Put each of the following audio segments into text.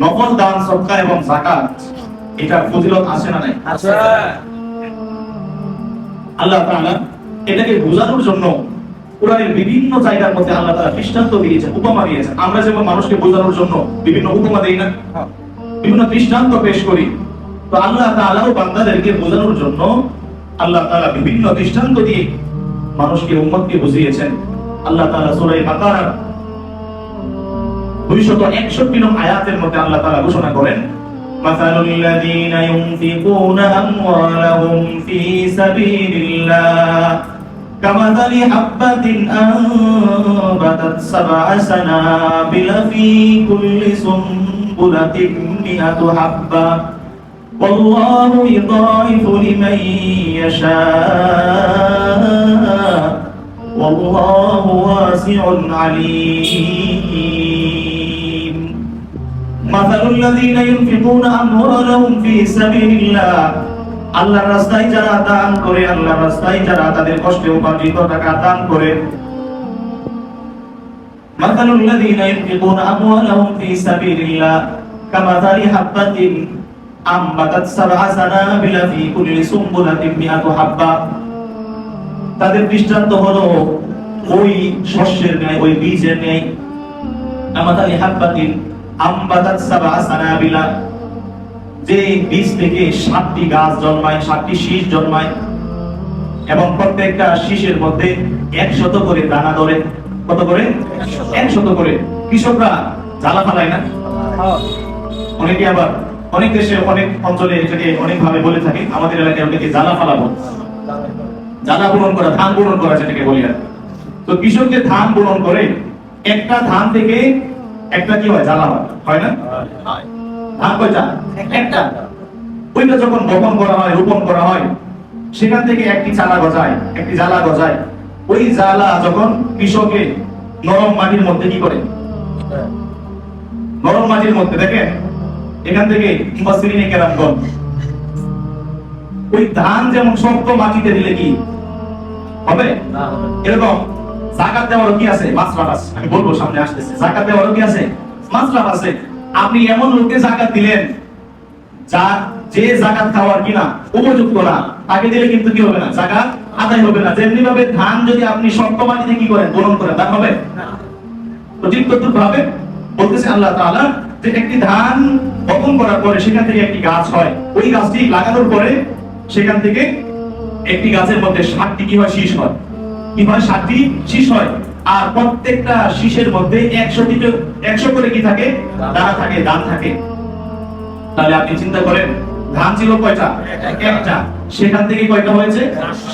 নকল দান সদকা এবং যাকাত এটা ফজিলত আছে না নাই? আল্লাহ তাআলা এটাকে বোঝানোর জন্য কোরআনের বিভিন্ন জায়গার মধ্যে আল্লাহ তাআলা দৃষ্টান্ত দিয়েছেন উপমা দিয়েছেন। আমরা যেমন মানুষকে বোঝানোর জন্য বিভিন্ন উপমা দেই না বিভিন্ন দৃষ্টান্ত পেশ করি তো আল্লাহ তাআলাও বান্দাদেরকে বোঝানোর জন্য আল্লাহ তাআলা বিভিন্ন দৃষ্টান্ত দিয়ে মানুষকে উম্মতকে বুঝিয়েছেন। আল্লাহ তাআলা সূরা বাকারা 261 নং আয়াতের মধ্যে আল্লাহ তাআলা ঘোষণা করেন مثل الذين ينفقون أموالهم في سبيل الله كمثل حبة أنبتت سبع سنابل في كل سنبلة مئة حبة والله يضاعف لمن يشاء والله واسع عليم মাসালুল লাযীনা ইউনফিকুনা আমওয়ালাহুম ফি সাবিলিল্লাহ। আল্লাহর রাস্তায় যারা দান করে, আল্লাহর রাস্তায় যারা তাদের কষ্টে উপার্জিত টাকা দান করে। মাসালুল লাযীনা ইউনফিকুনা আমওয়ালাহুম ফি সাবিলিল্লাহ। কামাসালি হাব্বাতিন আমবাতাত সাবআ সানাবিলা ফি কুল্লি সুম্বুলাতিন মিআতু হাব্বা। তাদের দৃষ্টান্ত হলো ওই শস্যের ন্যায়, ওই বীজের ন্যায়। আমাদের হাব্বাতিন আম্বাতাত সাবা সানাবিলা। যে বীজ থেকে সাতটি গাছ জন্মায়, সাতটি শীষ জন্মায় এবং প্রত্যেকটা শীষের মধ্যে একশত করে দানা ধরে। কত করে? একশত করে। কৃষকরা জ্বালা ফালায় না? অনেকে আবার অনেক দেশে, অনেক অঞ্চলে এটাকে অনেক ভাবে বলে থাকে, আমাদের এলাকায় ওটাকে জ্বালা ফালাবো। জ্বালা পূরণ করা, ধান পূরণ করা যেটাকে বলি আর তো কৃষক যে ধান পূরণ করে একটা ধান থেকে একটা কি হয়? জ্বালা হয়। না? ধান কয়টা একটা। ওইটা যখন বপন করা হয় রোপণ করা হয় সেখান থেকে একটি চালা গজায় একটি জ্বালা গজায়। ওই জ্বালা যখন কৃষকে নরম মাটির মধ্যে কি করে? নরম মাটির মধ্যে দেখেন এখান থেকে মুফাসসিরিনে কেরামগণ ওই ধান যেমন শক্ত মাটিতে দিলে কি হবে? এরকম জাকাত দেওয়ারও কি আছে? মাসরাফ আছে। আমি বলব, সামনে আসতেছে। জাকাত দেওয়ারও কি আছে? মাসরাফ আছে। আপনি এমন লোককে জাকাত দিলেন যা যে জাকাত খাওয়ার কিনা উপযুক্ত না, তাকে দিলে কিন্তু কি হবে না? জাকাত আদায় হবে না। যেমনি ভাবে ধান যদি আপনি শক্ত মাটিতে কি করেন বরণ করেন, তা হবে? তো ভাবে বলতেছে আল্লাহ তাআলা যে একটি ধান বপন করার পরে সেখান থেকে একটি গাছ হয়। ওই গাছটি লাগানোর পরে সেখান থেকে একটি গাছের মধ্যে ষাটটি কি হয়? শীষ হয়। কি হয় ষাটটি শীষ হয়। আর প্রত্যেকটা শীষের মধ্যে একশো থেকে একশো করে কি থাকে? দানা থাকে, দান থাকে। তাহলে আপনি চিন্তা করেন, ধান ছিল কয়টা? একটা। সেখান থেকে কয়টা হয়েছে?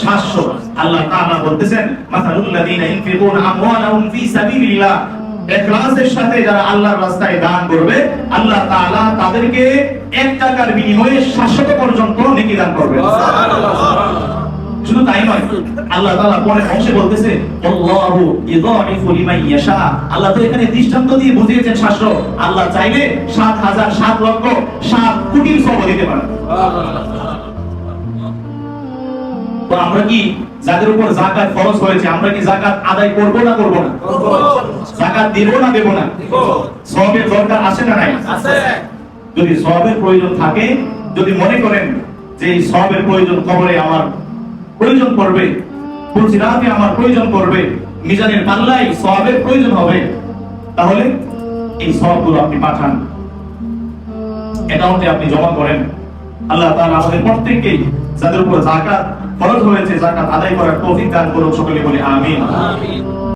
সাতশো। আল্লাহ তাআলা বলতেছেন আমওয়ালাহুম সাবিলিল্লাহ। সাথে যারা আল্লাহর রাস্তায় দান করবে, আল্লাহ তাআলা তাদেরকে এক টাকার বিনিময়ে 700 পর্যন্ত নেকি দান করবে। শুধু তাই নয় আল্লাহ তাআলা পরে অংশে বলতেছে আল্লাহু ইযাইফু লিমান ইয়াশা। আল্লাহ তো এখানে দৃষ্টান্ত দিয়ে বুঝিয়েছেন 700 আল্লাহ চাইলে 7000 7 লক্ষ 7 কোটি সব দিতে পারেন। তো আমরা কি যাদের উপর ফরজ হয়েছে আমরা কি যাকাত আদায় করব না করব না? যাকাত দেব না দেব না? সবের দরকার আছে না নাই? যদি সবের প্রয়োজন থাকে যদি মনে করেন যে সবের প্রয়োজন কবরে আমার প্রয়োজন পড়বে। বলছি রাতে আমার প্রয়োজন পড়বে। মিজানের পাল্লাই সবের প্রয়োজন হবে। তাহলে এই সবগুলো আপনি পাঠান। অ্যাকাউন্টে আপনি জমা করেন। আল্লাহ তার আমাদের প্রত্যেককে যাদের উপর জাকাত ফরজ হয়েছে জাকাত আদায় করার তৌফিক দান করুন। সকলে বলে আমিন আমিন।